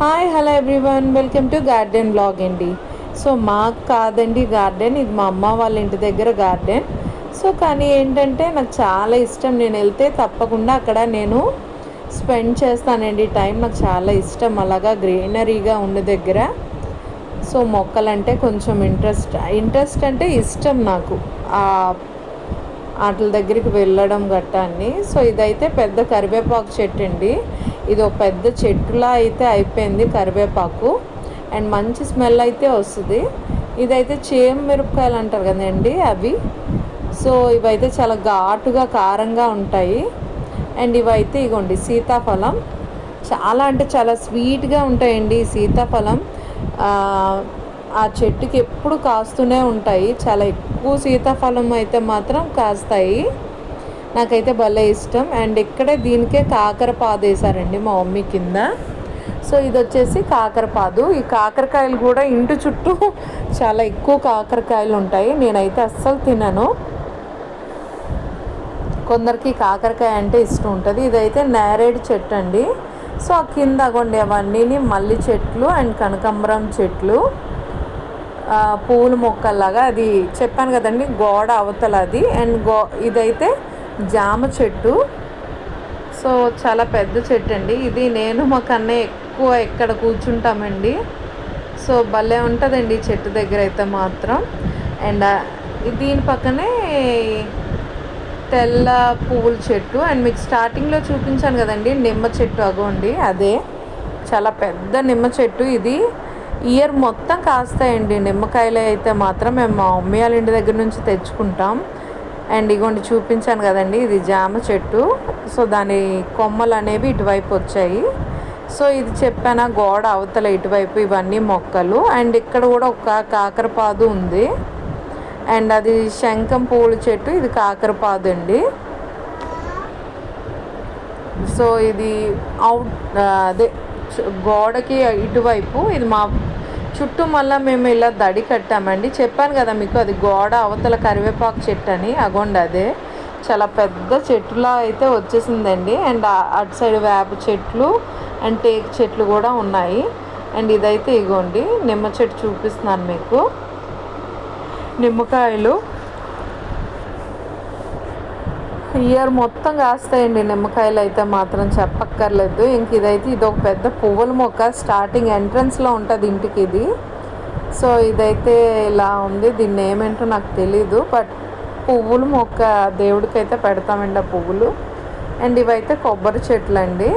Hi hello everyone welcome to garden blog అండి. So మాకు కాదండి గార్డెన్ ఇది మా అమ్మ వాళ్ళ ఇంటి దగ్గర గార్డెన్ సో కానీ ఏంటంటే నాకు చాలా ఇష్టం. నేను వెళ్తే తప్పకుండా అక్కడ నేను స్పెండ్ చేస్తానండి. టైం నాకు చాలా ఇష్టం. అలాగా గ్రీనరీగా ఉన్న దగ్గర. సో మొక్కలంటే కొంచెం ఇంట్రెస్ట్ ఇంట్రెస్ట్ అంటే ఇష్టం నాకు. ఆ వాటి దగ్గరికి వెళ్ళడం గట్టా అని సో ఇదైతే పెద్ద కరివేపాకు చెట్టు అండి. ఇది ఒక పెద్ద చెట్టులా అయితే అయిపోయింది కరివేపాకు. అండ్ మంచి స్మెల్ అయితే వస్తుంది. ఇదైతే చేమ మిరపకాయలు అంటారు కదండి అవి. సో ఇవైతే చాలా ఘాటుగా కారంగా ఉంటాయి. అండ్ ఇవైతే ఇగోండి సీతాఫలం. చాలా అంటే చాలా స్వీట్గా ఉంటాయండి ఈ సీతాఫలం. ఆ, ఆ చెట్టుకి ఎప్పుడు కాస్తూనే ఉంటాయి. చాలా ఎక్కువ సీతాఫలం అయితే మాత్రం కాస్తాయి. నాకైతే భలే ఇష్టం. అండ్ ఇక్కడే దీనికే కాకరపాదు వేసారండి మా మమ్మీ కింద. సో ఇది వచ్చేసి కాకరపాదు. ఈ కాకరకాయలు కూడా ఇంటి చుట్టూ చాలా ఎక్కువ కాకరకాయలు ఉంటాయి. నేనైతే అస్సలు తినను. కొందరికి కాకరకాయ అంటే ఇష్టం ఉంటుంది. ఇదైతే నేరేడు చెట్టు అండి. సో ఆ కింద అగోండి అవన్నీ మల్లి చెట్లు అండ్ కనకాంబరం చెట్లు. పూల మొక్కల్లాగా అది చెప్పాను కదండి గోడ అవతల అది అండ్ గో ఇదైతే జామ చెట్టు. సో చాలా పెద్ద చెట్టు అండి. ఇది నేను మా కన్నయ్య ఎక్కువ ఎక్కడ కూర్చుంటామండి. సో భలే ఉంటుందండి ఈ చెట్టు దగ్గర అయితే మాత్రం. అండ్ దీని పక్కనే తెల్ల పువ్వుల చెట్టు. అండ్ మీకు స్టార్టింగ్లో చూపించాను కదండి నిమ్మ చెట్టు అగోండి. అదే చాలా పెద్ద నిమ్మ చెట్టు ఇది. ఇయర్ మొత్తం కాస్తాయండి. నిమ్మకాయలు అయితే మాత్రం మేము మా మమ్మీ వాళ్ళ ఇంటి దగ్గర నుంచి తెచ్చుకుంటాం. అండ్ ఇగోండి చూపించాను కదండి ఇది జామ చెట్టు. సో దాని కొమ్మలు అనేవి ఇటువైపు వచ్చాయి. సో ఇది చెప్పాను గోడ అవతల ఇటువైపు ఇవన్నీ మొక్కలు. అండ్ ఇక్కడ కూడా ఒక కాకరపాదు ఉంది. అండ్ అది శంఖం పూల చెట్టు ఇది కాకరపాదు అండి. సో ఇది అవుట్ అదే గోడకి ఇటువైపు ఇది మా చుట్టూ మళ్ళీ మేము ఇలా దడి కట్టామండి. చెప్పాను కదా మీకు అది గోడ అవతల కరివేపాకు చెట్టు అని అగోండి అదే. చాలా పెద్ద చెట్టులా అయితే వచ్చేసిందండి. అండ్ అటు సైడ్ వేప చెట్లు అండ్ టేక్ చెట్లు కూడా ఉన్నాయి. అండ్ ఇదైతే ఇగోండి నిమ్మ చెట్టు చూపిస్తున్నాను మీకు. నిమ్మకాయలు. ఇయర్ మొత్తం కాస్తాయండి నిమ్మకాయలు అయితే మాత్రం చెప్పక్కర్లేదు. ఇంక ఇదైతే ఇది ఒక పెద్ద పువ్వుల మొక్క. స్టార్టింగ్ ఎంట్రన్స్లో ఉంటుంది ఇంటికి ఇది. సో ఇదైతే ఇలా ఉంది. దీన్ని ఏమేంటో నాకు తెలీదు. బట్ పువ్వుల మొక్క దేవుడికి అయితే పెడతామండి ఆ పువ్వులు. అండ్ ఇవైతే కొబ్బరి చెట్లు అండి